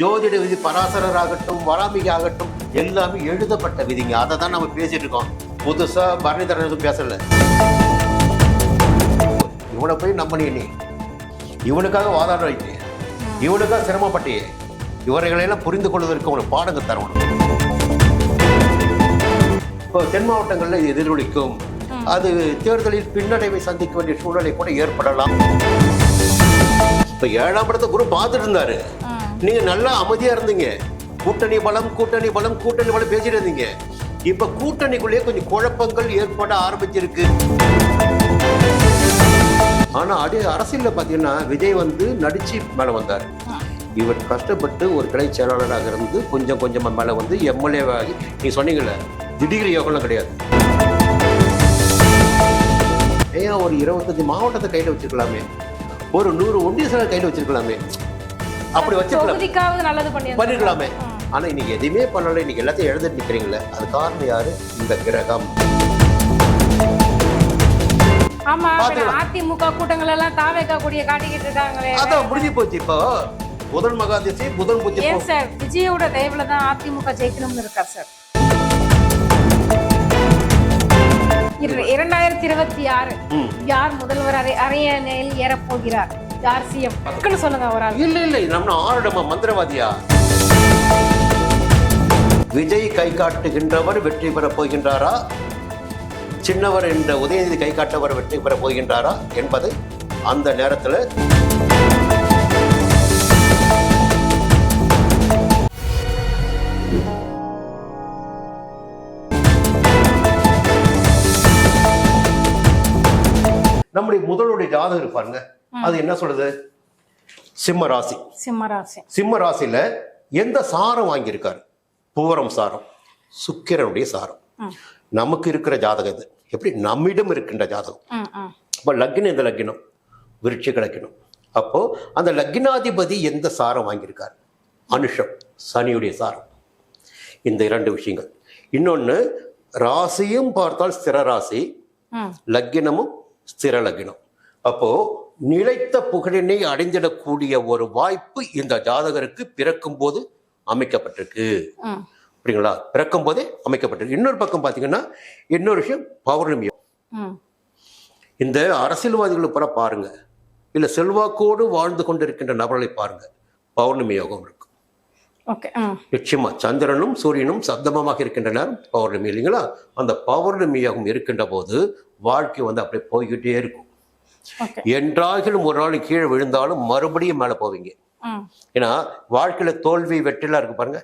ஜோதிட விதி பராசரர் ஆகட்டும் வராமிகை ஆகட்டும் எல்லாமே எழுதப்பட்ட விதிங்க. அதை தான் நம்ம பேசிட்டு இருக்கோம். புதுசா பரணிதரன் எதுவும் பேசல. இவனை போய் நம்பினீ நீ. இவனுக்காக வாதாட வைக்க இவனுக்காக சிரமப்பட்டியே. இவர்களையெல்லாம் புரிந்து கொள்வதற்கு உனக்கு பாடங்கள் தரணும். இப்போ தென் மாவட்டங்களில் இது எதிரொலிக்கும். அது தேர்தலில் பின்னடைவை சந்திக்க வேண்டிய சூழ்நிலை கூட ஏற்படலாம். இப்ப ஏழாம் படத்தை குரு பார்த்துட்டு இருந்தாரு. நீங்க நல்லா அமைதியா இருந்தீங்க. கூட்டணி பலம் கூட்டணி பலம் கூட்டணி பலம் பேசிட்டு இருந்தீங்க. இப்ப கூட்டணிக்குள்ளேயே கொஞ்சம் குழப்பங்கள் ஏற்பட ஆரம்பிச்சிருக்கு. ஆனா அடி அரசியல்ல பாத்தீங்கன்னா விஜய் வந்து நடிச்சு மேல வந்தார். இவர் கஷ்டப்பட்டு ஒரு கிளை செயலாளராக இருந்து கொஞ்சம் கொஞ்சமா மேல வந்து எம்எல்ஏ ஆகி நீ சொன்னீங்கல்ல திடீர் யோகம்லாம் கிடையாது. ஏன் ஒரு இருபத்தஞ்சு மாவட்டத்தை கையில் வச்சிருக்கலாமே? ஒரு நூறு ஒன்றிய செயலர் கையில் வச்சிருக்கலாமே? அப்படி தொகுதிக்காவது நல்லது பண்ணி பண்ணிருக்கலாமே. ஆனா இன்னைக்கு எதுவுமே பண்ணல. இன்னைக்கு எல்லாத்தையும் எழுதிட்டு நிக்கிறீங்களே. அது காரணம் யாரு? இந்த கிரகம். ஆமா. அதிமுக கூட்டங்கள் எல்லாம் தாவேக்கா கூடிய காட்டிக்கிட்டு இருக்காங்களே. அதான் முடிஞ்சு போச்சு இப்போ. புதன் மகாதிசி புதன் ஏன் சார் விஜயோட தயவுல தான் அதிமுக ஜெயிக்கணும்னு இருக்கா சார். இர- இரண்டாயிரத்தி இருபத்தி ஆறு. யார் முதல்வர் அரை அரையணையில் ஏறப் போகிறார் யார் சிஎம் மக்கள் சொல்லுங்க ஒரு ஆள். இல்ல இல்ல நம்ம ஆளுடமா மந்திரவாதியா? விஜய் கை காட்டுகின்றவர் வெற்றி பெறப் போகின்றாரா? சின்னவர் என்ற உதயநிதி கை காட்டவர் வெற்றி பெறப் போகின்றாரா என்பது அந்த நேரத்துல நம்முடைய முதலுடைய ஜாதகம் இருப்பாருங்க அது என்ன சொல்லுது சிம்ம ராசி. சிம்மராசி சிம்ம ராசியில எந்த சாரம் வாங்கியிருக்காரு? பூரம் சாரம் சுக்கிரனுடைய சாரம். நமக்கு இருக்கிற ஜாதகம் இது. எப்படி? நம்மிடம் இருக்கின்ற ஜாதகம். அப்போ லக்னம் இந்த லக்னம்? விருட்சிக லக்னம். அப்போ அந்த லக்னாதிபதி எந்த சாரம் வாங்கியிருக்காரு? அனுஷம் சனியுடைய சாரம். இந்த இரண்டு விஷயங்கள். இன்னொன்று ராசியும் பார்த்தால் ஸ்திர ராசி ம். லக்கினமும் ஸ்திர லக்கினம் அப்போ நிலைத்த புகழினை அடைந்திடக்கூடிய ஒரு வாய்ப்பு இந்த ஜாதகருக்கு பிறக்கும் போது அமைக்கப்பட்டிருக்கு. அப்படிங்களா பிறக்கும் போதே அமைக்கப்பட்டிருக்கு. இன்னொரு பக்கம் பார்த்தீங்கன்னா இன்னொரு விஷயம் பௌர்ணமி. இந்த அரசியல்வாதிகளை புற பாருங்க. இல்ல செல்வாக்கோடு வாழ்ந்து கொண்டிருக்கின்ற நபர்களை பாருங்க. பௌர்ணமி யோகம் இருக்கு ஓகே ம். நிச்சயமா சந்திரனும் சூரியனும் சப்தமமாக இருக்கின்ற நேரம் பௌர்ணமி இல்லைங்களா? அந்த பௌர்ணமி யோகம் இருக்கின்ற போது வாழ்க்கை வந்து அப்படியே போய்கிட்டே இருக்கும். என்றாகிலும் ஒரு நாள் கீழே விழுந்தாலும் மறுபடியும் மேலே போவீங்க. ஏன்னா வாழ்க்கையில தோல்வி வெற்றிலாம் இருக்கு பாருங்க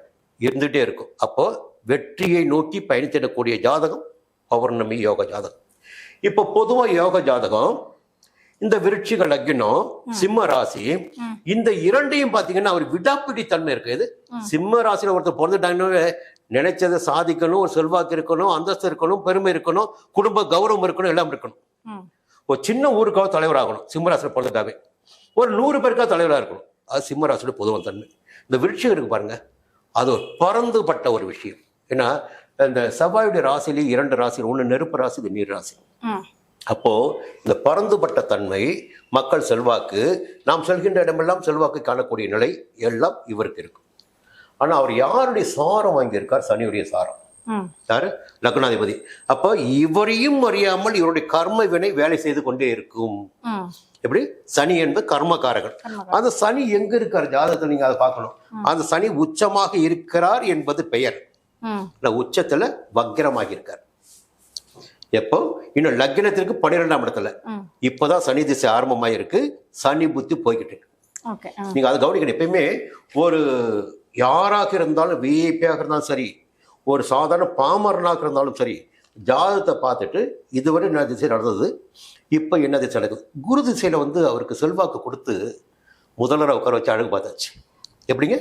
இருந்துகிட்டே இருக்கும். அப்போ வெற்றியை நோக்கி பயணித்திடக்கூடிய ஜாதகம் பௌர்ணமி யோக ஜாதகம். இப்போ பொதுவா யோக ஜாதகம் இந்த விருட்சிக லக்னம் சிம்ம ராசி இந்த இரண்டையும் பாத்தீங்கன்னா அவர் விடாப்பிடி தன்மை இருக்கு. இது சிம்ம ராசியில ஒருத்தர் பிறந்துட்டாங்கன்னு நினைச்சதை சாதிக்கணும் ஒரு செல்வாக்கு இருக்கணும் அந்தஸ்து இருக்கணும் பெருமை இருக்கணும் குடும்ப கௌரவம் இருக்கணும் எல்லாம் இருக்கணும். ஒரு சின்ன ஊருக்காக தலைவராகணும் சிம்மராசியில் பிறந்துட்டாவே. ஒரு நூறு பேருக்காக தலைவராக இருக்கணும். அது சிம்மராசியோட பொதுவான தன்மை. இந்த விருட்சிகம் இருக்கு பாருங்க. அது ஒரு பறந்துபட்ட ஒரு விஷயம். ஏன்னா இந்த செவ்வாயுடைய ராசியிலே இரண்டு ராசி ஒன்று நெருப்பு ராசி இது நீர் ராசி. அப்போ இந்த பறந்துபட்ட தன்மை மக்கள் செல்வாக்கு நாம் செல்கின்ற இடமெல்லாம் செல்வாக்கு காணக்கூடிய நிலை எல்லாம் இவருக்கு இருக்கும். ஆனா அவர் யாருடைய சாரம் வாங்கியிருக்கார்? சனியுடைய சாரம். யாரு? லக்னாதிபதி. அப்போ இவரையும் அறியாமல் இவருடைய கர்ம வினை வேலை செய்து கொண்டே இருக்கும். எப்படி? சனி என்பது கர்மகாரகன். அந்த சனி எங்க இருக்கார்? ஜாதகத்தில் நீங்க அதை பார்க்கணும். அந்த சனி உச்சமாக இருக்கிறார் என்பது பெயர். உச்சத்துல வக்கிரமாக இருக்கார். எப்போ? இன்னும் லக்னத்திற்கு பன்னிரெண்டாம் இடத்துல. இப்போதான் சனி திசை ஆரம்பமாக இருக்கு. சனி புத்தி போய்கிட்டு இருக்கு. நீங்க அதை கவனிக்கணும். எப்பயுமே ஒரு யாராக இருந்தாலும் விஐபியாக இருந்தாலும் சரி ஒரு சாதாரண பாமரனாக இருந்தாலும் சரி ஜாதகத்தை பார்த்துட்டு இதுவரை என்ன திசை நடந்தது? இப்போ என்ன திசை நடக்குது? குரு திசையில வந்து அவருக்கு செல்வாக்கு கொடுத்து முதல்வரை உட்கார வச்சு அழகு பார்த்தாச்சு. எப்படிங்க?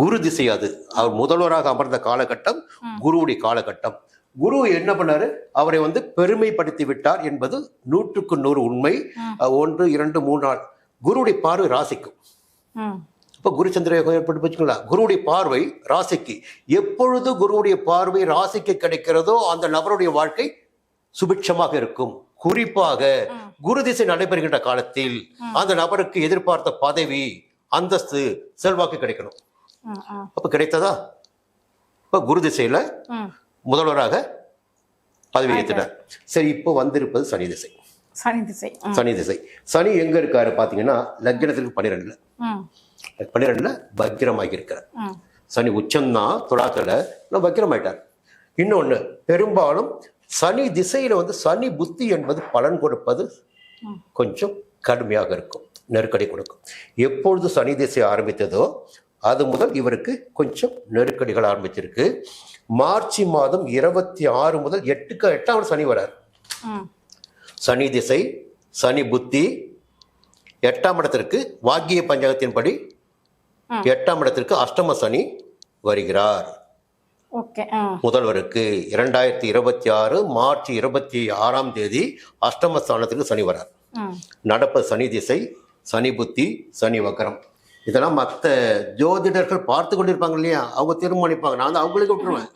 குரு திசை அது. அவர் முதல்வராக அமர்ந்த காலகட்டம் குருவுடைய காலகட்டம். குரு என்ன பண்ணாரு? அவரை வந்து பெருமைப்படுத்தி விட்டார் என்பது நூற்றுக்கு நூறு உண்மை. ஒன்று இரண்டு மூணு நாள் குருவுடைய பார்வை ராசிக்கும். இப்போ குருச்சந்திர யோகம் ஏற்பட்டு வச்சுங்களா குருவுடைய பார்வை ராசிக்கு. எப்பொழுது குருவுடைய பார்வை ராசிக்கு கிடைக்கிறதோ அந்த நபருடைய வாழ்க்கை சுபிட்சமாக இருக்கும். குறிப்பாக குரு திசை நடைபெறுகின்ற காலத்தில் அந்த நபருக்கு எதிர்பார்த்த பதவி அந்தஸ்து செல்வாக்கு கிடைக்கணும். அப்போ கிடைத்ததா? இப்போ குரு திசையில் முதல்வராக பதவி ஏற்றுட்டார் சரி இப்போ வந்திருப்பது சனி திசை. சனி திசை. சனி திசை. சனி எங்க இருக்காரு பார்த்தீங்கன்னா லக்னத்துக்கு பன்னிரெண்டுல. பன்னிரெண்டுல பக்கிரமாகி இருக்கிறார் சனி உச்சம்தான் துலாத்துல நான் வக்கிரமாயிட்டார் இன்னொன்று பெரும்பாலும் சனி திசையில வந்து சனி புத்தி என்பது பலன் கொடுப்பது. கொஞ்சம் கடுமையாக இருக்கும் நெருக்கடி கொடுக்கும். எப்பொழுது சனி திசை ஆரம்பித்ததோ அது முதல் இவருக்கு கொஞ்சம் நெருக்கடிகள் ஆரம்பிச்சிருக்கு மார்ச் மாதம் இருபத்தி ஆறு முதல் எட்டுக்கு எட்டாவது சனி வரார். சனி திசை சனி புத்தி எட்டாம் இடத்திற்கு வாக்கிய பஞ்சாங்கத்தின்படி. எட்டாம் இடத்திற்கு அஷ்டம சனி வருகிறார். முதல்வருக்கு இரண்டாயிரத்தி இருபத்தி ஆறு மார்ச் இருபத்தி ஆறாம் தேதி அஷ்டம ஸ்தானத்துக்கு சனி வரார். நடப்ப சனி திசை சனி புத்தி சனி வக்கரம். இதெல்லாம் மற்ற ஜோதிடர்கள் பார்த்து கொண்டிருப்பாங்க இல்லையா? அவங்க தீர்மானிப்பாங்க. நான் வந்து அவங்களுக்கு விட்டுருவேன்.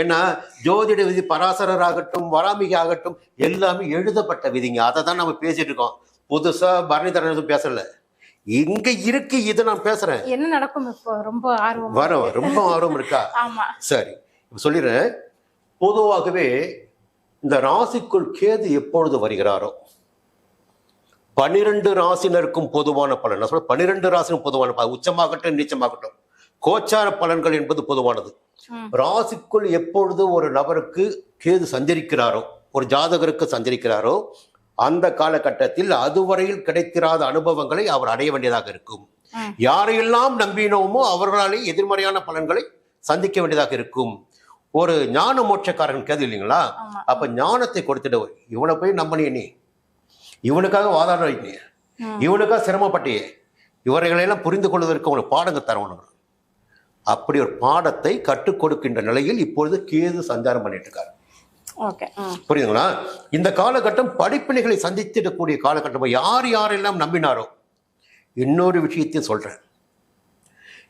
ஏன்னா ஜோதிட விதி பராசரர் ஆகட்டும் வராமிகை ஆகட்டும் எல்லாமே எழுதப்பட்ட விதிங்க. அதை தான் நம்ம பேசிட்டு இருக்கோம். புதுசா பரணிதரன் எதுவும் பேசல. இங்க இருக்கு இது நான் பேசுறேன். என்ன நடக்கும் இப்போ? ரொம்ப ஆர்வம் வர ரொம்ப ஆர்வம் இருக்கா? ஆமா. சரி சொல்லிடுறேன். பொதுவாகவே இந்த ராசிக்குள் கேது எப்பொழுது வருகிறாரோ? பனிரெண்டு ராசினருக்கும் பொதுவான பலன். நான் சொல்ல பனிரெண்டு ராசிനും பொதுவான பலன். உச்சமாகட்டும் நீச்சமாகட்டும். கோச்சார பலன்கள் என்பது பொதுவானது. ராசிக்குள் எப்பொழுது ஒரு நபருக்கு கேது சஞ்சரிக்கிறாரோ ஒரு ஜாதகருக்கு சஞ்சரிக்கிறாரோ அந்த காலகட்டத்தில் அதுவரையில் கிடைத்திராத அனுபவங்களை அவர் அடைய வேண்டியதாக இருக்கும். யாரையெல்லாம் நம்பினோமோ அவர்களாலே எதிர்மறையான பலன்களை சந்திக்க வேண்டியதாக இருக்கும். ஒரு ஞான மோட்சக்காரன் கேது இல்லைங்களா? அப்ப ஞானத்தை கொடுத்துட்டு இவனை போய் நம்பினிய நீ. இவனுக்காக வாதாட நீ. இவனுக்காக சிரமப்பட்டியே. இவர்களையெல்லாம் புரிந்து கொள்வதற்கு உனக்கு பாடங்க தரணும் அப்படி ஒரு பாடத்தை கற்றுக் கொடுக்கின்ற நிலையில் இப்பொழுது கேது சஞ்சாரம் பண்ணிட்டு இருக்காரு. புரியுதுங்களா? இந்த காலகட்டம் படிப்பினைகளை சந்தித்திடக்கூடிய காலகட்டம். யார் யாரெல்லாம் நம்பினாரோ? இன்னொரு விஷயத்தையும் சொல்றேன்.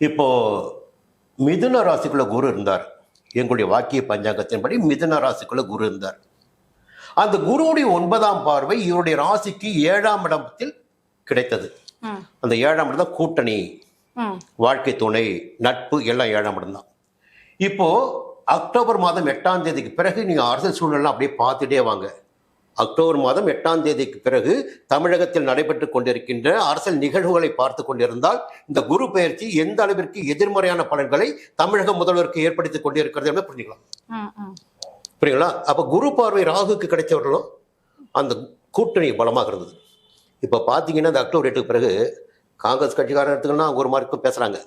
இப்போ மிதுன ராசிக்குள்ள குரு இருந்தார். எங்களுடைய வாக்கிய பஞ்சாங்கத்தின்படி மிதுன ராசிக்குள்ள குரு இருந்தார். அந்த குருவுடைய ஒன்பதாம் பார்வை இவருடைய ராசிக்கு ஏழாம் இடத்தில் கிடைத்தது. அந்த ஏழாம் இடம் தான் கூட்டணி வாழ்க்கை துணை நட்பு எல்லாம் ஏழாம் இடம் தான். இப்போ அக்டோபர் மாதம் எட்டாம் தேதிக்கு பிறகு நீங்க அரசியல் சூழ்நிலை அப்படியே பார்த்துட்டே வாங்க. அக்டோபர் மாதம் எட்டாம் தேதிக்கு பிறகு தமிழகத்தில் நடைபெற்று கொண்டிருக்கின்ற அரசியல் நிகழ்வுகளை பார்த்து கொண்டிருந்தால் இந்த குரு பெயர்ச்சி எந்த அளவிற்கு எதிர்மறையான பலன்களை தமிழக முதல்வருக்கு ஏற்படுத்தி கொண்டிருக்கிறது என்று புரிஞ்சுக்கலாம். புரியுங்களா? அப்போ குரு பார்வை ராகுக்கு கிடைச்சவர்களும் அந்த கூட்டணி பலமாக இருந்தது. இப்போ பார்த்தீங்கன்னா இந்த அக்டோபர் எட்டுக்கு பிறகு காங்கிரஸ் கட்சிக்காரர் எடுத்துக்கன்னா ஒரு பேசுறாங்க.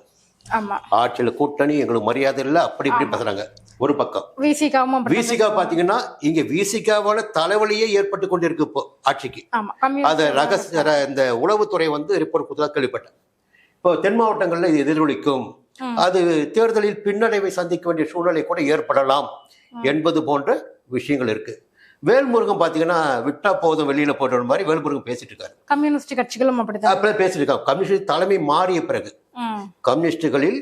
ஆமா. ஆட்சியில் கூட்டணி எங்களுக்கு மரியாதை இல்லை அப்படி இப்படி பேசுறாங்க. ஒரு பக்கம். விசிகா பாத்தீங்கன்னா இங்க விசிகாவால தலைவலியே ஏற்பட்டு கொண்டிருக்கு இப்போ ஆட்சிக்கு அது ரகசிய இந்த உளவுத்துறை வந்து ரிப்போர்ட் கொடுத்ததா கேள்விப்பட்டேன். இப்போ தென் மாவட்டங்கள்ல இது எதிரொலிக்கும். அது தேர்தலில் பின்னடைவை சந்திக்க வேண்டிய சூழ்நிலை கூட ஏற்படலாம் என்பது போன்ற விஷயங்கள் இருக்கு. வேல்முருகன் பாத்தீங்கன்னா விட்டா போதும் வெளியில போடுற மாதிரி வேல்முருகன் பேசிட்டு இருக்காரு. கம்யூனிஸ்ட் கட்சிகளும் அப்படிதான் பேசிட்டு இருக்காங்க. கம்யூனிஸ்ட் தலைமை மாறிய பிறகு கம்யூனிஸ்டுகளில்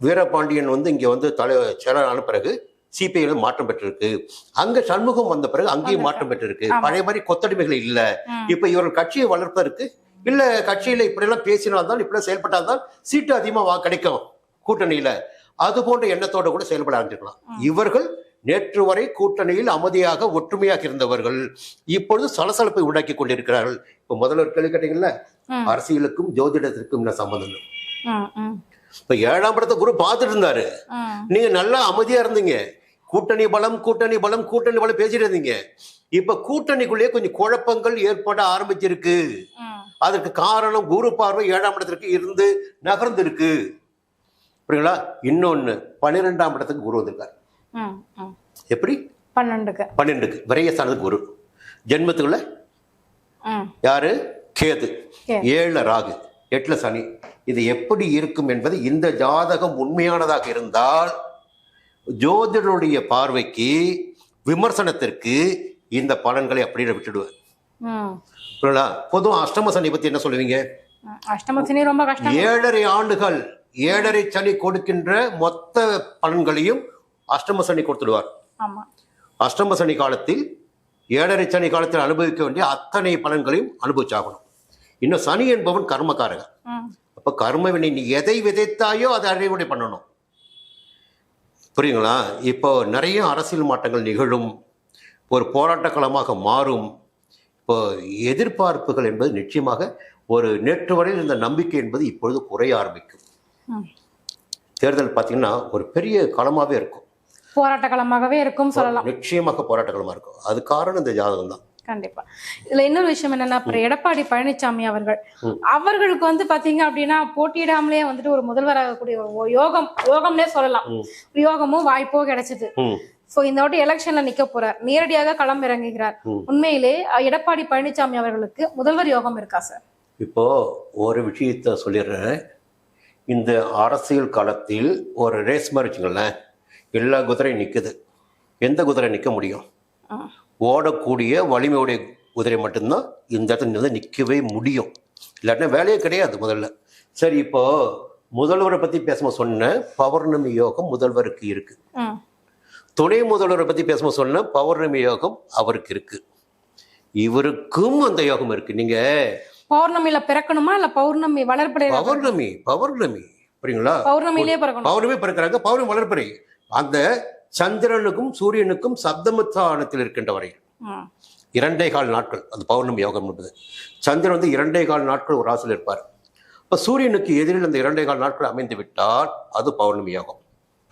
வீரபாண்டியன் வந்து இங்க வந்து தலை செயலான பிறகு சிபிஐல மாற்றம் பெற்றிருக்கு. அங்க சண்முகம் வந்த பிறகு அங்கேயும் மாற்றம் பெற்றிருக்கு. பழைய மாதிரி கொத்தடிமைகள் இல்ல. இப்ப இவர்கள் கட்சியை வளர்ப்பதற்கு இல்ல கட்சியில இப்படி எல்லாம் பேசினால்தான் இப்படி செயல்பட்டால்தான் சீட்டு அதிகமா கிடைக்கும் கூட்டணியில. அது போன்ற எண்ணத்தோட கூட செயல்பட ஆரம்பிச்சிருக்கலாம். இவர்கள் நேற்று வரை கூட்டணியில் அமைதியாக ஒற்றுமையாக இருந்தவர்கள் இப்பொழுது சலசலப்பை உண்டாக்கி கொண்டிருக்கிறார்கள். இப்ப முதல்ல ஒரு கேள்வி கேட்டீங்கல்ல. அரசியலுக்கும் ஜோதிடத்திற்கும் என்ன சம்பந்தம்? இப்ப ஏழாம் படத்தை குரு பார்த்துட்டு இருந்தாரு. நீங்க நல்லா அமைதியா இருந்தீங்க. கூட்டணி பலம் கூட்டணி பலம் கூட்டணி பலம் பேசிட்டு இருந்தீங்க. இப்ப கூட்டணிக்குள்ளேயே கொஞ்சம் குழப்பங்கள் ஏற்பட ஆரம்பிச்சிருக்கு. அதற்கு காரணம் குரு பார்வை ஏழாம் இடத்திற்கு இருந்து நகர்ந்து இருக்கு புரியுங்களா இன்னொன்னு பன்னிரெண்டாம் இடத்துக்கு குரு வந்திருக்காரு. எப்படி? பன்னெண்டுக்கு. பன்னெண்டுக்கு. விரயஸ்தானத்துக்கு குரு. ஜென்மத்துக்குள்ள? யாரு? கேது. கேது. ஏழுல ராகு. எட்டுல சனி. இது எப்படி இருக்கும் என்பது இந்த ஜாதகம் உண்மையானதாக இருந்தால் ஜோதிடருடைய பார்வைக்கு விமர்சனத்திற்கு இந்த பலன்களை அப்படியே விட்டுடுவேன். ம் புரியுங்களா? பொதுவா அஷ்டம சனி பத்தி என்ன சொல்லுவீங்க? ம். அஷ்டம சனி ரொம்ப கஷ்டம். ஏழரை ஆண்டுகள் ஏழரை சனி கொடுக்கின்ற மொத்த பலன்களையும் அஷ்டம சனி கொடுத்துடுவார். அஷ்டம சனி காலத்தில் ஏழரை சனி காலத்தில் அனுபவிக்க வேண்டிய அத்தனை பலன்களையும் அனுபவிச்சாகணும். இன்னும் சனி என்பவன் கர்மகாரகன் ம் அப்போ கர்ம வினை நீ எதை விதைத்தாயோ அதை அறுவடை பண்ணணும். புரியுங்களா? இப்போ நிறைய அரசியல் மாற்றங்கள் நிகழும். ஒரு போராட்ட களமாக மாறும். இப்போ எதிர்பார்ப்புகள் என்பது நிச்சயமாக ஒரு நேற்று வரையில் இருந்த நம்பிக்கை என்பது இப்பொழுது குறைய ஆரம்பிக்கும். தேர்தல் பார்த்தீங்கன்னா ஒரு பெரிய களமாகவே இருக்கும். போராட்ட களமாகவே இருக்கும் சொல்லலாம். நிச்சயமாக போராட்ட களமாக இருக்கும். அது காரணம் இந்த ஜாதகம் தான் கண்டிப்பா. இதுல இன்னொரு விஷயம் என்னன்னா அப்புறம் எடப்பாடி பழனிசாமி அவர்கள். அவர்களுக்கு வந்து பாத்தீங்க அப்படின்னா போட்டியிடாமலே வந்துட்டு ஒரு முதல்வராகக்கூடிய ஒரு யோகம் யோகம்னே சொல்லலாம். யோகமும் வாய்ப்போ கிடைச்சது. சோ இந்த வாட்டி எலெக்ஷன்ல நிக்க போறார். நேரடியாக களம் இறங்குகிறார். உண்மையிலே எடப்பாடி பழனிசாமி அவர்களுக்கு முதல்வர் யோகம் இருக்கா சார் இப்போ ஒரு விஷயத்த சொல்லிடுறேன். இந்த அரசியல் களத்தில் ஒரு ரேஸ் மாதிரி வச்சுங்களேன் எல்லா குதிரையும் நிற்குது எந்த குதிரை நிற்க முடியும். ஓடக்கூடிய வலிமையுடைய குதிரை மட்டும்தான் இந்த இடத்துல வந்து நிற்கவே முடியும். இல்லாட்டினா வேலையே கிடையாது முதல்ல. சரி இப்போ முதல்வரை பற்றி பேசும்போது சொன்ன பௌர்ணமி யோகம் முதல்வருக்கு இருக்கு. துணை முதல்வரை பற்றி பேசும்போது சொன்ன பௌர்ணமி யோகம் அவருக்கு இருக்கு. இவருக்கும் அந்த யோகம் இருக்கு. நீங்க பௌர்ணமியில பிறக்கணுமா? இல்ல பௌர்ணமி வளர்ப்படைய பௌர்ணமி பௌர்ணமி. புரியுங்களா? பௌர்ணமியிலே பிறக்கணும். பௌர்ணமி பிறக்கிறாங்க பௌர்ணமி வளர்ப்பிறை அந்த சந்திரனுக்கும் சூரியனுக்கும் சப்தமத்தானத்தில் இருக்கின்ற வரை ம். இரண்டே கால் நாட்கள் அந்த பௌர்ணமி யோகம் என்பது. சந்திரன் வந்து இரண்டே கால் நாட்கள் ஒரு ராசியில் இருப்பார். இப்போ சூரியனுக்கு எதிரில் அந்த இரண்டே கால் நாட்கள் அமைந்து விட்டால் அது பௌர்ணமி யோகம்.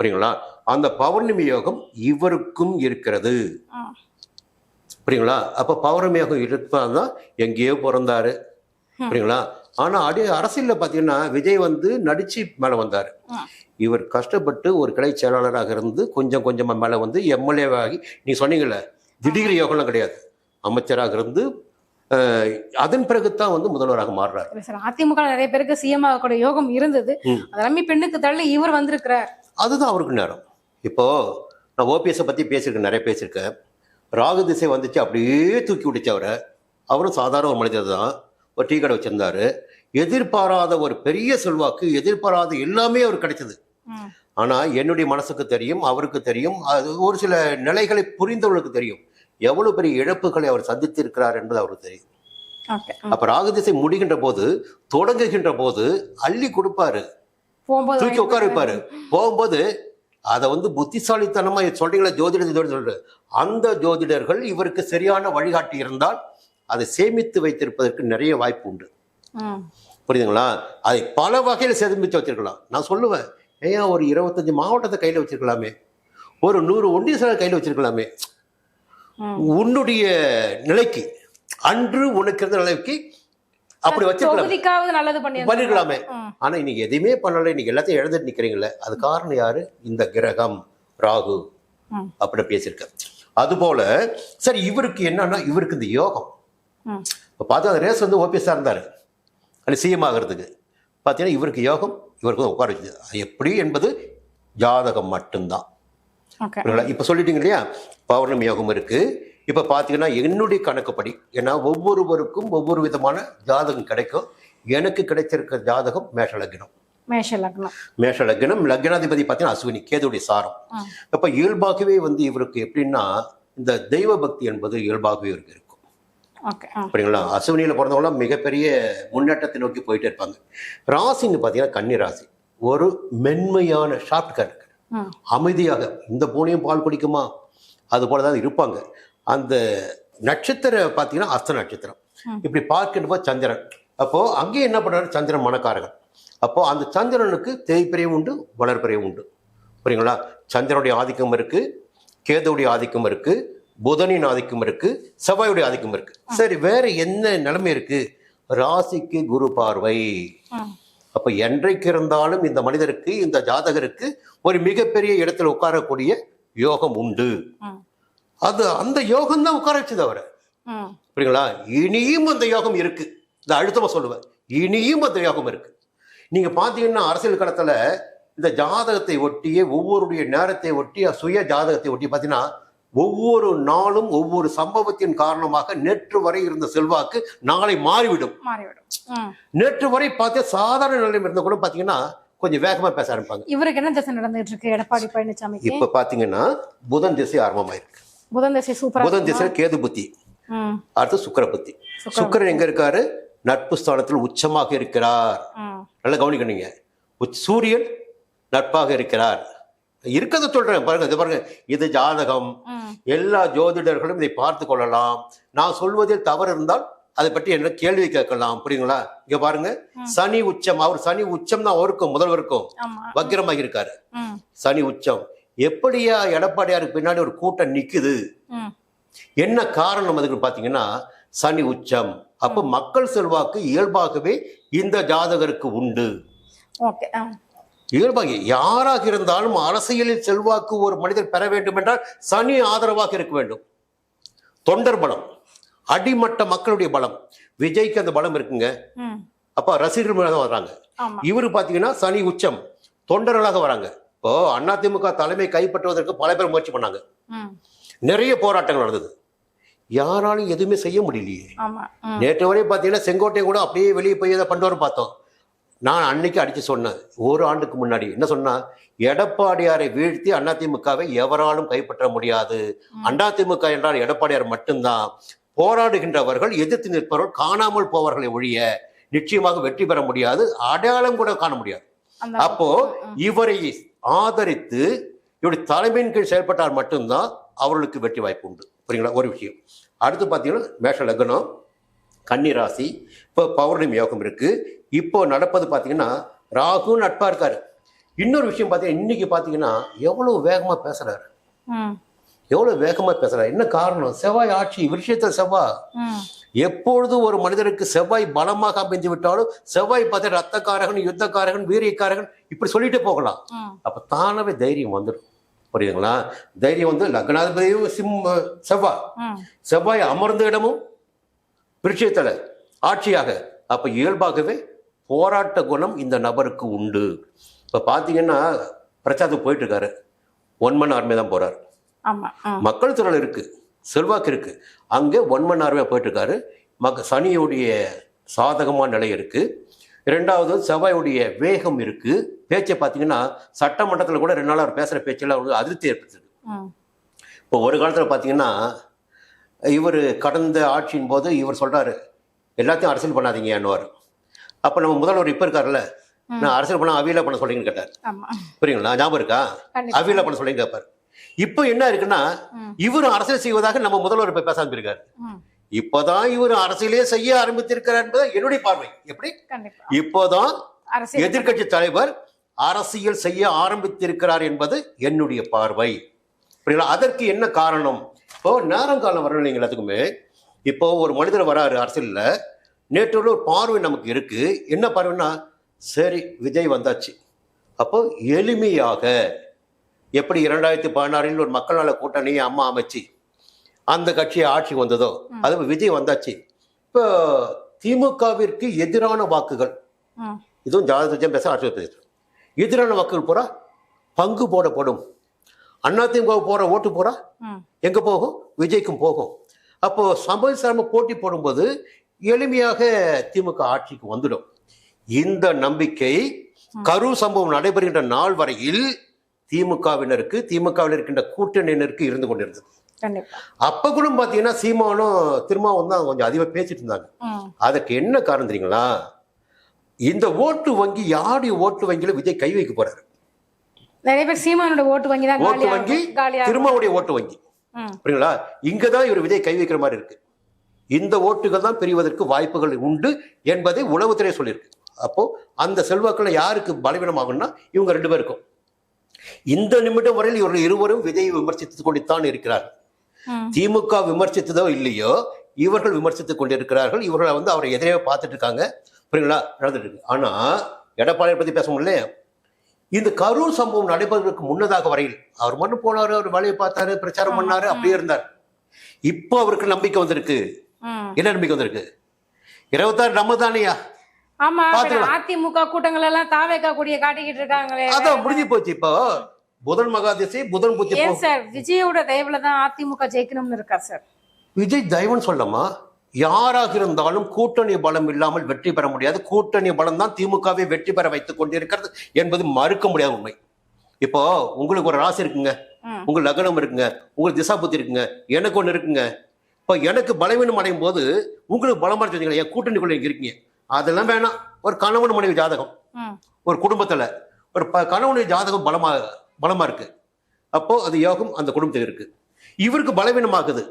புரியுங்களா? அந்த பௌர்ணமி யோகம் இவருக்கும் இருக்கிறது. புரியுங்களா? அப்போ பௌர்ணமி யோகம் இருப்பால் தான் எங்கேயோ பிறந்தாரு. புரியுங்களா? ஆனா அடி அரசியல்ல பாத்தீங்கன்னா விஜய் வந்து நடிச்சு மேல வந்தார். இவர் கஷ்டப்பட்டு ஒரு கிளை செயலாளராக இருந்து கொஞ்சம் கொஞ்சமா மேல வந்து எம்எல்ஏ ஆகி நீ சொன்னீங்கல்ல திடீர் யோகம்லாம் கிடையாது. அமைச்சராக இருந்து அதன் பிறகுதான் வந்து முதல்வராக மாறுறாரு. அதிமுக நிறைய பேருக்கு சிஎம் ஆகக்கூடிய யோகம் இருந்தது. அதெல்லாமே பெண்ணுக்கு தள்ளி இவர் வந்திருக்கிறார். அதுதான் அவருக்கு நேரம். இப்போ நான் ஓபிஎஸை பத்தி பேசியிருக்கேன் நிறைய பேசியிருக்கேன். ராகு திசை வந்துச்சு அப்படியே தூக்கி விட்டுச்சு அவரை. அவரும் சாதாரண ஒரு மனிதர் தான். ஒரு டீ கடை வச்சிருந்தாரு. எதிர்பாராத ஒரு பெரிய செல்வாக்கு எதிர்பாராத எல்லாமே அவர் கிடைச்சது. ஆனா என்னுடைய மனசுக்கு தெரியும் அவருக்கு தெரியும் அது ஒரு சில நிலைகளை புரிந்தவர்களுக்கு தெரியும். எவ்வளவு பெரிய இழப்புகளை அவர் சந்தித்து இருக்கிறார் என்பது அவருக்கு தெரியும். அப்ப ராகு திசை முடிகின்ற போது தொடங்குகின்ற போது அள்ளி கொடுப்பாரு. தூக்கி உட்கார வைப்பாரு. போகும்போது அதை வந்து புத்திசாலித்தனமா சொல்றீங்களா ஜோதிடர் சொல்ற அந்த ஜோதிடர்கள் இவருக்கு சரியான வழிகாட்டி இருந்தால் அதை சேமித்து வைத்திருப்பதற்கு நிறைய வாய்ப்பு உண்டு. புரியுதுங்களா? அதை பல வகையில் சேமித்து வச்சிருக்கலாம் நான் சொல்லுவேன் ஏன் ஒரு இருபத்தஞ்சு மாவட்டத்தை கையில் வச்சிருக்கலாமே. ஒரு நூறு ஒன்றிய கையில் வச்சிருக்கலாமே. உன்னுடைய நிலைக்கு அன்று உனக்கு இருந்த நிலைக்கு அப்படி வச்சிருக்கலாம். பண்ணிருக்கலாமே. ஆனா இன்னைக்கு எதையுமே பண்ணல. இன்னைக்கு எல்லாத்தையும் இழந்துட்டு நிக்கிறீங்களே. அது காரணம் யாரு? இந்த கிரகம் ராகு. ம். அப்படி பேசியிருக்க அதுபோல சரி இவருக்கு என்னன்னா இவருக்கு இந்த யோகம். இப்போ பார்த்தா அந்த ரேஸ் வந்து ஓபிஎஸ்ஸாக இருந்தார். அது சிஎம் ஆகிறதுக்கு. பார்த்தீங்கன்னா இவருக்கு யோகம் இவருக்கு உட்கார வச்சுது. அது எப்படி என்பது ஜாதகம் மட்டும்தான். இப்போ சொல்லிட்டீங்க இல்லையா? பௌர்ணமி யோகம் இருக்கு. இப்போ பார்த்தீங்கன்னா என்னுடைய கணக்குப்படி ஏன்னா ஒவ்வொருவருக்கும் ஒவ்வொரு விதமான ஜாதகம் கிடைக்கும். எனக்கு கிடைச்சிருக்க ஜாதகம் மேஷ லக்னம். மேஷ லக்னம். மேஷ லக்னம் லக்னாதிபதி பார்த்தீங்கன்னா அஸ்வினி கேதுடைய சாரம். அப்போ இயல்பாகவே வந்து இவருக்கு எப்படின்னா இந்த தெய்வ பக்தி என்பது இயல்பாகவே இவருக்கு சரிங்களா அஸ்வினியில் பிறந்தவங்களாம் மிகப்பெரிய முன்னேற்றத்தை நோக்கி போயிட்டே இருப்பாங்க. ராசின்னு பார்த்தீங்கன்னா கன்னி ராசி. ஒரு மென்மையான ஷார்ட் கட். அமைதியாக இந்த பூனையும் பால் குடிக்குமா? அது போல தான் இருப்பாங்க. அந்த நட்சத்திரம் பார்த்தீங்கன்னா அஸ்த நட்சத்திரம். இப்படி பார்க்கின்ற சந்திரன். அப்போ அங்கேயே என்ன பண்றாரு? சந்திரன் மனக்காரகன். அப்போ அந்த சந்திரனுக்கு தேய்பிரையும் உண்டு வளர்பிரையும் உண்டு. புரியுங்களா சந்திரனுடைய ஆதிக்கம் இருக்கு கேதுவுடைய ஆதிக்கம் இருக்கு புதனின் ஆதிக்கம் இருக்கு செவ்வாயுடைய ஆதிக்கம் இருக்கு. சரி வேற என்ன நிலைமை இருக்கு? ராசிக்கு குரு பார்வை. அப்ப என்றைக்கு இருந்தாலும் இந்த மனிதருக்கு இந்த ஜாதகருக்கு ஒரு மிகப்பெரிய இடத்துல உட்காரக்கூடிய யோகம் உண்டு. அது அந்த யோகம் தான் உட்கார வச்சது அவரை. ம். புரியுங்களா? இனியும் அந்த யோகம் இருக்கு. இந்த அழுத்தமா சொல்லுவேன். இனியும் அந்த யோகம் இருக்கு. நீங்க பாத்தீங்கன்னா அரசியல் களத்துல இந்த ஜாதகத்தை ஒட்டியே ஒவ்வொருடைய நேரத்தை ஒட்டி சுய ஜாதகத்தை ஒட்டி பார்த்தீங்கன்னா ஒவ்வொரு நாளும் ஒவ்வொரு சம்பவத்தின் காரணமாக நேற்று வரை இருந்த செல்வாக்கு நாளை மாறிவிடும். மாறிவிடும். நேற்று வரை பார்த்தா சாதாரண நிலையம் இருந்த கூட பாத்தீங்கன்னா கொஞ்சம் வேகமா பேச ஆரம்பிப்பாங்க. இவருக்கு என்ன திசை நடந்துட்டு இருக்கு எடப்பாடி பழனிசாமிக்கு? இப்ப பாத்தீங்கன்னா புதன் திசை ஆரம்பமாயிருக்கு. புதன் திசை சூப்பரா புதன் திசை கேது புத்தி. அடுத்து சுக்கிர புத்தி சுக்கிர சுக்கிரன் எங்க இருக்காரு? நட்பு ஸ்தானத்தில் உச்சமாக இருக்கிறார். நல்லா கவனிக்கணுங்க. சூரியன் நட்பாக இருக்கிறார். இருக்கிறத சொல்றேன். பாருங்க இது பாருங்க. இது ஜாதகம். எல்லா ஜோதிடர்களும் இதை பார்த்து கொள்ளலாம். நான் சொல்வதில் தவறு இருந்தால் அதை பற்றி என்ன கேள்வி கேட்கலாம். புரியுங்களா இங்க பாருங்க. சனி உச்சம். அவர் சனி உச்சம் தான் அவருக்கும் முதல்வருக்கும் வக்கிரமாக இருக்காரு சனி உச்சம். எப்படியா எடப்பாடியாருக்கு பின்னாடி ஒரு கூட்டம் நிக்குது? என்ன காரணம் அதுக்கு பாத்தீங்கன்னா சனி உச்சம். அப்ப மக்கள் செல்வாக்கு இயல்பாகவே இந்த ஜாதகருக்கு உண்டு. இயல்பாக யாராக இருந்தாலும் அரசியலில் செல்வாக்கு ஒரு மனிதர் பெற வேண்டும் என்றால் சனி ஆதரவாக இருக்க வேண்டும். தொண்டர் பலம் அடிமட்ட மக்களுடைய பலம். விஜய்க்கு அந்த பலம் இருக்குங்க. அப்ப ரசிகர்கள் மேல தான் வர்றாங்க இவரு பாத்தீங்கன்னா சனி உச்சம் தொண்டர்களாக வராங்க. இப்போ அதிமுக தலைமை கைப்பற்றுவதற்கு பல பேர் முயற்சி பண்ணாங்க. நிறைய போராட்டங்கள் நடந்தது. யாராலும் எதுவுமே செய்ய முடியலையே. நேற்று வரை பார்த்தீங்கன்னா செங்கோட்டை கூட அப்படியே வெளியே போய் இதை பண்ணிட்டு வர பார்த்தோம். நான் அன்னைக்கு அடிச்சு சொன்னேன் ஒரு ஆண்டுக்கு முன்னாடி. என்ன சொன்னா எடப்பாடியாரை வீழ்த்தி அதிமுகவை எவராலும் கைப்பற்ற முடியாது. அதிமுக என்றால் எடப்பாடியார் மட்டும்தான். போராடுகின்றவர்கள் எதிர்த்து நிற்பவர்கள் காணாமல் போவார்களை ஒழிய நிச்சயமாக வெற்றி பெற முடியாது. அடையாளம் கூட காண முடியாது. அப்போ இவரை ஆதரித்து இவருடைய தலைமையின் கீழ் செயல்பட்டால் மட்டும்தான் அவர்களுக்கு வெற்றி வாய்ப்பு உண்டு. புரியுங்களா? ஒரு விஷயம். அடுத்து பார்த்தீங்கன்னா மேஷ லக்னம். கன்னி ராசி இப்போ பௌர்ணமி யோகம் இருக்கு. இப்போ நடப்பது பார்த்தீங்கன்னா ராகு நட்பா இருக்காரு. இன்னொரு விஷயம் பார்த்தீங்கன்னா இன்னைக்கு பார்த்தீங்கன்னா எவ்வளவு வேகமா பேசுறாரு. ம். எவ்வளவு வேகமா பேசுறாரு. என்ன காரணம்? செவ்வாய் ஆட்சி விஷயத்தில் செவ்வாய். எப்பொழுது ஒரு மனிதருக்கு செவ்வாய் பலமாக அமைந்து விட்டாலும் செவ்வாய் பார்த்து ரத்தக்காரகன் யுத்தக்காரகன் வீரியக்காரகன் இப்படி சொல்லிட்டே போகலாம். அப்ப தானாவே தைரியம் வந்துடும். புரியுதுங்களா? தைரியம் வந்து லக்னாதிபதியும் சிம் செவ்வாய். செவ்வாய் அமர்ந்த இடமும் விருட்சத்துல ஆட்சியாக. அப்ப இயல்பாகவே போராட்ட குணம் இந்த நபருக்கு உண்டு. இப்ப பாத்தீங்கன்னா பிரச்சாரத்துக்கு போயிட்டு இருக்காரு ஒன் மணி ஆர்மே தான் ம் மக்கள் திரள் இருக்கு. செல்வாக்கு இருக்கு. அங்கே ஒன் மணி நேரமே போயிட்டு இருக்காரு மக்க சனியுடைய சாதகமான நிலை இருக்கு. இரண்டாவது செவ்வாயுடைய வேகம் இருக்கு. பேச்சை பார்த்தீங்கன்னா சட்டமன்றத்தில் கூட ரெண்டு நாள் அவர் பேசுகிற பேச்செல்லாம் அவருக்கு அதிருப்தி ஏற்படுத்துது. இப்போ ஒரு காலத்தில் பார்த்தீங்கன்னா இவர் கடந்த ஆட்சியின் போது இவர் சொல்றாரு எல்லாத்தையும் அரசியல் பண்ணாதீங்கன்னுவார் அப்போ நம்ம முதல்வர் இப்போ இருக்காருல்ல நான் அரசியல் பண்ண அவியலா பண்ண சொல்றீங்கன்னு கேட்டார். புரியுங்களா? ஞாபகம் இருக்கா? அவியலா பண்ண சொல்றீங்க கேட்பார் இப்போ என்ன இருக்குன்னா ம். இவர் அரசியல் செய்வதாக நம்ம முதல்வர் இப்ப பேச ஆரம்பிச்சிருக்காரு ம். இப்போதான் இவர் அரசியலே செய்ய ஆரம்பித்திருக்கிறார் என்பது என்னுடைய பார்வை. எப்படி? இப்போதான் அரசியல் எதிர்க்கட்சி தலைவர் அரசியல் செய்ய ஆரம்பித்திருக்கிறார் என்பது என்னுடைய பார்வை. புரியுங்களா அதற்கு என்ன காரணம்? இப்போ நேரம் காலம் வரணும் நீங்க எல்லாத்துக்குமே இப்போ ஒரு மனிதர் வராரு அரசியல்ல நேற்று ஒரு பார்வை நமக்கு இருக்கு. என்ன பார்வைன்னா சரி விஜய் வந்தாச்சு. அப்போ எளிமையாக எப்படி இரண்டாயிரத்தி பதினாறில் ஒரு மக்கள் நல கூட்டணியை அம்மா அமைச்சு அந்த கட்சி ஆட்சி வந்ததோ அது விஜய் வந்தாச்சு. இப்போ திமுகவிற்கு எதிரான வாக்குகள். இதுவும் ஜாதகம் பேச ஆட்சி பேசுகிறேன் எதிரான வாக்குகள் பூரா பங்கு போடப்படும். அதிமுக போற ஓட்டு ம் எங்க போகும்? விஜய்க்கும் போகும். அப்போ சம்பள சார்பு போட்டி போடும்போது எளிமையாக திமுக ஆட்சிக்கு வந்துடும். இந்த நம்பிக்கை கரூர் சம்பவம் நடைபெறுகின்ற நாள் வரையில் திமுகவினருக்கு திமுகவில் இருக்கின்ற கூட்டணியினருக்கு இருந்து கொண்டிருந்தது. அப்ப கூட பாத்தீங்கன்னா சீமானும் திருமாவும் தான் கொஞ்சம் அதிகமா பேசிட்டு இருந்தாங்க. ம் அதுக்கு என்ன காரணம் தெரியுங்களா? இந்த ஓட்டு வங்கி யாருடைய ஓட்டு வங்கியில விஜய் கை வைக்க போறாரு? நிறைய பேர் சீமானோட ஓட்டு வங்கி தான் ஓட்டு வங்கி திருமாவுடைய ஓட்டு வங்கி. புரியுங்களா? இங்கதான் இவர் விஜய் கை வைக்கிற மாதிரி இருக்கு. இந்த ஓட்டுகள் தான் பிரிவதற்கு வாய்ப்புகள் உண்டு என்பதை உளவுத்துறை சொல்லியிருக்கு. அப்போ அந்த செல்வாக்குல யாருக்கு பலவீனமாகும்னா இவங்க ரெண்டு பேருக்கும். இந்த நிமிடம் வரையில் இவர்கள் இருவரும் விஜயை விமர்சித்துக் கொண்டுத்தான் இருக்கிறார்கள். ம். திமுக விமர்சித்ததோ இல்லையோ இவர்கள் விமர்சித்துக் கொண்டிருக்கிறார்கள். இவர்களை வந்து அவரை எதிரே பார்த்துட்டு இருக்காங்க. புரியுங்களா? நடந்துட்டு இருக்கு. ஆனா எடப்பாடியை பத்தி பேச முடியல இந்த கரூர் சம்பவம் நடைபெறுவதற்கு முன்னதாக வரையில் அவர் மட்டும் போனாரு அவர் வேலையை பார்த்தாரு பிரச்சாரம் பண்ணாரு அப்படியே இருந்தார். இப்போ அவருக்கு நம்பிக்கை வந்திருக்கு. என்ன நம்பிக்கை வந்திருக்கு? இருபத்தாறு நம்ம தானையா ஆமா. அதிமுக கூட்டங்கள் எல்லாம் தாவேக்கா கூடிய காட்டிக்கிட்டு இருக்காங்களே. அதான் முடிஞ்சு போச்சு இப்போ. புதன் மகாதிசை புதன் புத்தி சார் விஜயோட தயவுல தான் அதிமுக ஜெயிக்கணும்னு இருக்கா சார்? விஜய் தயவுன்னு சொல்லமா? யாராக இருந்தாலும் கூட்டணி பலம் இல்லாமல் வெற்றி பெற முடியாது. கூட்டணி பலம் தான் திமுகவை வெற்றி பெற வைத்துக் கொண்டிருக்கிறது என்பது மறுக்க முடியாத உண்மை. இப்போ உங்களுக்கு ஒரு ராசி இருக்குங்க. உங்க லக்னம் இருக்குங்க. உங்களுக்கு திசா புத்தி இருக்குங்க. எனக்கு ஒண்ணு இருக்குங்க. இப்போ எனக்கு பலவீனம் அடையும் போது உங்களுக்கு பலமா வச்சுக்கோங்களேன் என் கூட்டணிக்குள்ள இருக்கீங்க? அதெல்லாம் வேணாம். ஒரு கணவன் மனைவி ஜாதகம். ஒரு குடும்பத்துல ஒரு கணவனுடைய ஜாதகம் பலமா பலமா இருக்கு. அப்போ அது யோகம் அந்த குடும்பத்துக்கு இருக்கு. இவருக்கு பலவீனமாகுது.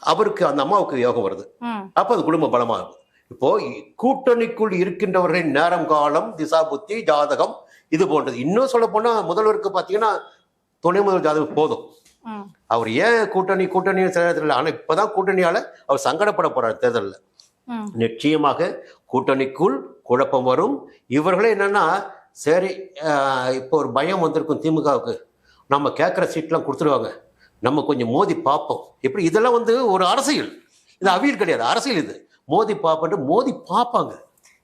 அவருக்கு அந்த அம்மாவுக்கு யோகம் வருது. அப்போ அது குடும்பம் பலமாகும் இப்போ இ- கூட்டணிக்குள் இருக்கின்றவர்களின் நேரம் காலம் திசா புத்தி ஜாதகம் இது போன்றது. இன்னும் சொல்ல போனா முதல்வருக்கு பார்த்தீங்கன்னா துணை முதல் ஜாதகம் போதும். அவர் ஏன் கூட்டணி கூட்டணி தெரியல ஆனால் இப்போதான் கூட்டணியால அவர் சங்கடப்பட போறார் தேர்தலில். நிச்சயமாக கூட்டணிக்குள் குழப்பம் வரும். இவர்களே என்னன்னா சரி இப்போ ஒரு பயம் வந்திருக்கும் திமுகவுக்கு. நம்ம கேட்குற சீட்லாம் கொடுத்துருவாங்க. நம்ம கொஞ்சம் மோதி பார்ப்போம். இப்படி இதெல்லாம் வந்து ஒரு அரசியல். இது அவியல் கிடையாது. அரசியல் இது. மோதி பார்ப்பட்டு மோதி பார்ப்பாங்க.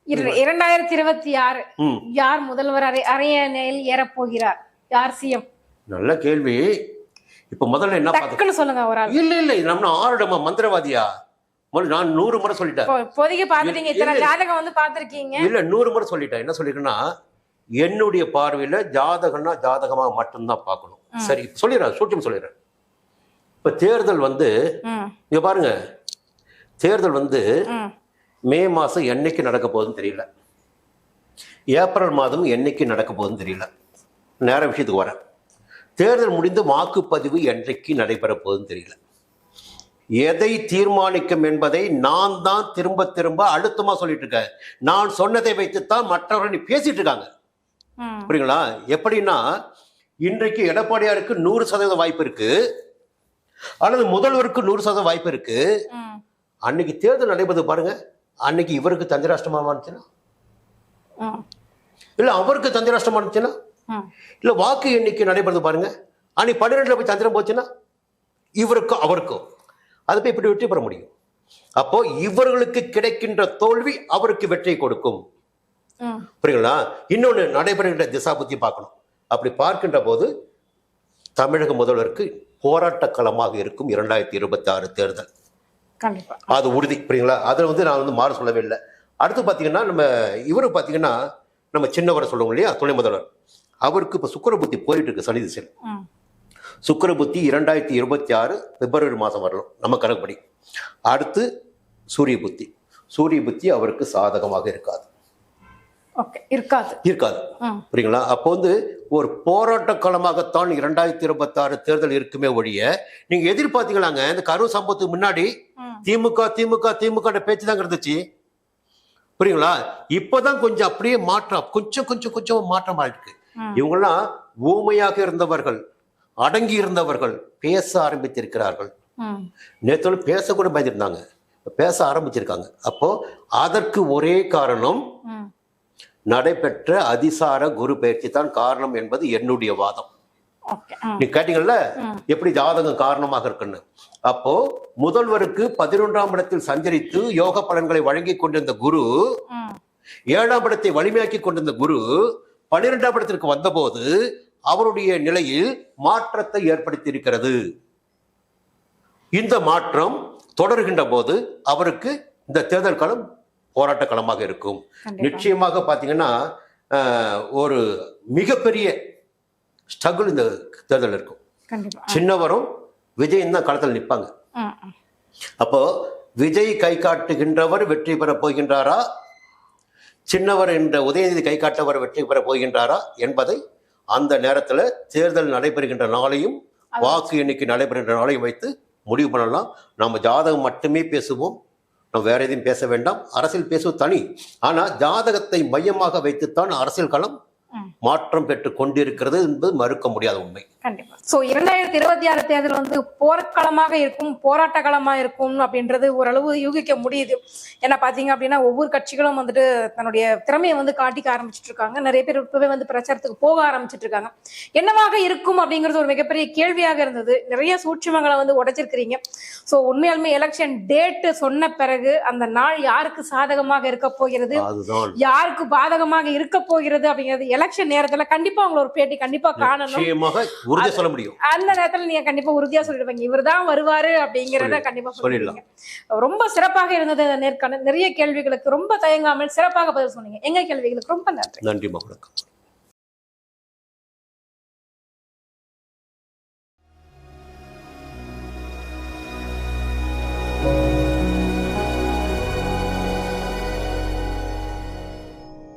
இர- இரண்டாயிரத்தி இருபத்தி ஆறு யார் முதல்வர் அரை அரையணையில் ஏறப்போகிறார்? யார் சிஎம் நல்ல கேள்வி. இப்போ முதல்ல என்ன பார்த்து சொல்லுங்க ஒரு ஆள். இல்லை இல்லை. நம்ம ஆறுடமா மந்திரவாதியா? நான் நூறு முறை சொல்லிட்டேன். இப்போ இப்போதைக்கு பாத்துட்டீங்க இத்தனை. ஜாதகம் வந்து பாத்திருக்கீங்க இல்ல நூறு முறை சொல்லிட்டேன். என்ன சொல்லிருக்கேன்னா என்னுடைய பார்வையில ஜாதகம்னா ஜாதகமா மட்டும்தான் பார்க்கணும். சரி சொல்லிடுறேன். சூட்சம் சொல்லிடுறேன். இப்ப தேர்தல் வந்து இங்க பாருங்க. தேர்தல் வந்து ம். மே மாசம் என்னைக்கு நடக்க போகுதுன்னு தெரியல. ஏப்ரல் மாதம் என்னைக்கு நடக்க போகுதுன்னு தெரியல. நேர விஷயத்துக்கு வரேன். தேர்தல் முடிந்து வாக்குப்பதிவு என்றைக்கு நடைபெற போகுதுன்னு தெரியல. எதை தீர்மானிக்கும் என்பதை நான் தான் திரும்ப திரும்ப அழுத்தமா சொல்லிட்டு இருக்கேன். நான் சொன்னதை வைத்துத்தான் மற்றவர்கள் பேசிட்டு இருக்காங்க. புரியுங்களா? எப்படின்னா இன்றைக்கு எடப்பாடியாருக்கு நூறு சதவீத வாய்ப்பு இருக்கு. அல்லது முதல்வருக்கு நூறு சதவீத வாய்ப்பு இருக்கு. அன்னைக்கு தேர்தல் நடைபெறுது பாருங்க. அன்னைக்கு இவருக்கு தந்திராஷ்டமா இருந்துச்சுன்னா ம் இல்ல அவருக்கு தந்திராஷ்டமா இருந்துச்சுன்னா ம் இல்ல வாக்கு எண்ணிக்கை நடைபெறுது பாருங்க. அன்னைக்கு பன்னிரெண்டுல போய் தந்திரம் போச்சுன்னா? இவருக்கும் அவருக்கும் அது போய் இப்படி வெற்றி பெற முடியும்? அப்போ இவர்களுக்கு கிடைக்கின்ற தோல்வி அவருக்கு வெற்றியை கொடுக்கும். புரியுங்களா இன்னொன்று நடைபெறுகின்ற திசா புத்தி பார்க்கணும். அப்படி பார்க்கின்ற போது தமிழக முதல்வருக்கு போராட்ட களமாக இருக்கும் இரண்டாயிரத்தி இருபத்தி ஆறு தேர்தல் அது உறுதி புரியுங்களா? அதில் வந்து நான் வந்து மாற சொல்லவே இல்லை. அடுத்து பார்த்தீங்கன்னா நம்ம இவரு பார்த்தீங்கன்னா நம்ம சின்னவரை சொல்லுவோம் இல்லையா? துணை முதல்வர். அவருக்கு இப்போ சுக்கிர புத்தி போயிட்டு இருக்கு சனி திசையில். ம். சுக்கிர புத்தி இரண்டாயிரத்தி இருபத்தி ஆறு பிப்ரவரி மாதம் வரலாம் நம்ம கணக்குப்படி. அடுத்து சூரிய புத்தி சூரிய புத்தி அவருக்கு சாதகமாக இருக்காது. இருக்காது. இருக்காது. புரியுங்களா? அப்போ வந்து ஒரு போராட்ட களமாகத்தான் இரண்டாயிரத்தி இருபத்தாறு தேர்தல் இருக்குமே ஒழிய நீங்க எதிர்பார்த்தீங்களாங்க? இந்த கரூர் சம்பவத்துக்கு முன்னாடி திமுக திமுக திமுக பேச்சு தான் இருந்துச்சு. புரியுங்களா? இப்போதான் கொஞ்சம் அப்படியே மாற்றம் கொஞ்சம் கொஞ்சம் கொஞ்சம் மாற்றம் ஆயிருக்கு. இவங்கெல்லாம் ஊமையாக இருந்தவர்கள் அடங்கி இருந்தவர்கள் பேச ஆரம்பித்திருக்கிறார்கள். நேற்று பேசக்கூட பயந்துருந்தாங்க. பேச ஆரம்பிச்சிருக்காங்க. அப்போ அதற்கு ஒரே காரணம் நடைபெற்ற அதிசார குரு பயிற்சி தான் காரணம் என்பது என்னுடைய வாதம். நீ கேட்டீங்கல்ல. எப்படி ஜாதகம் காரணமாக இருக்குன்னு? அப்போ முதல்வருக்கு பதினொன்றாம் இடத்தில் சஞ்சரித்து யோக பலன்களை வழங்கி கொண்டிருந்த குரு ஏழாம் இடத்தை வலிமையாக்கி கொண்டிருந்த குரு பன்னிரெண்டாம் இடத்திற்கு வந்தபோது அவருடைய நிலையில் மாற்றத்தை ஏற்படுத்தி இருக்கிறது இந்த மாற்றம் தொடர்கின்ற போது அவருக்கு இந்த தேர்தல் களம் போராட்ட களமாக இருக்கும் நிச்சயமாக பார்த்தீங்கன்னா ஒரு மிகப்பெரிய ஸ்ட்ரகிள் இந்த தேர்தல் இருக்கும். சின்னவரும் விஜயும் தான் களத்தில் நிற்பாங்க அப்போ விஜய் கை காட்டுகின்றவர் வெற்றி பெறப் போகின்றாரா? சின்னவர் என்ற உதயநிதி கை காட்டவர் வெற்றி பெறப் போகின்றாரா? என்பதை அந்த நேரத்தில் தேர்தல் நடைபெறுகின்ற நாளையும் வாக்கு எண்ணிக்கை நடைபெறுகின்ற நாளையும் வைத்து முடிவு பண்ணலாம். நம்ம ஜாதகம் மட்டுமே பேசுவோம். நாம் வேற எதையும் பேச வேண்டாம். அரசியல் பேசுவது தனி. ஆனால் ஜாதகத்தை மையமாக வைத்துத்தான் அரசியல் களம் மாற்றம் பெற்று கொண்டிருக்கிறது என்பது மறுக்க முடியாத உண்மை. கண்டிப்பா. சோ இரண்டாயிரத்தி இருபத்தி ஆறு தேர்தல் வந்து போர்க்களமாக இருக்கும் போராட்ட களமா இருக்கும் அப்படின்றது ஓரளவு யூகிக்க முடியுது. ஏன்னா பாத்தீங்க அப்படின்னா ஒவ்வொரு கட்சிகளும் வந்துட்டு தன்னுடைய திறமையை வந்து காட்டிக்க ஆரம்பிச்சிட்டு இருக்காங்க நிறைய பேர் இப்பவே வந்து பிரச்சாரத்துக்கு போக ஆரம்பிச்சிட்டு இருக்காங்க என்னவாக இருக்கும் அப்படிங்கிறது ஒரு மிகப்பெரிய கேள்வியாக இருந்தது. நிறைய சூட்சுமங்களை வந்து உடைச்சிருக்கிறீங்க. சோ உண்மையாலுமே எலெக்ஷன் டேட் சொன்ன பிறகு அந்த நாள் யாருக்கு சாதகமாக இருக்க போகிறது? யாருக்கு பாதகமாக இருக்க போகிறது அப்படிங்கிறது எலெக்ஷன் நேரத்துல கண்டிப்பா உங்களை ஒரு பேட்டி கண்டிப்பா காணணும். உறுதியா சொல்ல முடியும். அந்த நேரத்துல நீங்க கண்டிப்பா உறுதியா சொல்லிடுவீங்க. இவர்தான் வருவாரு அப்படிங்கறத கண்டிப்பா சொல்லிடலாம். ரொம்ப சிறப்பாக இருந்தது நேர்காணல். நிறைய கேள்விகளுக்கு ரொம்ப தயங்காமல் சிறப்பாக பதில் சொன்னீங்க. எங்க கேள்விகளுக்கு ரொம்ப நன்றி. நன்றி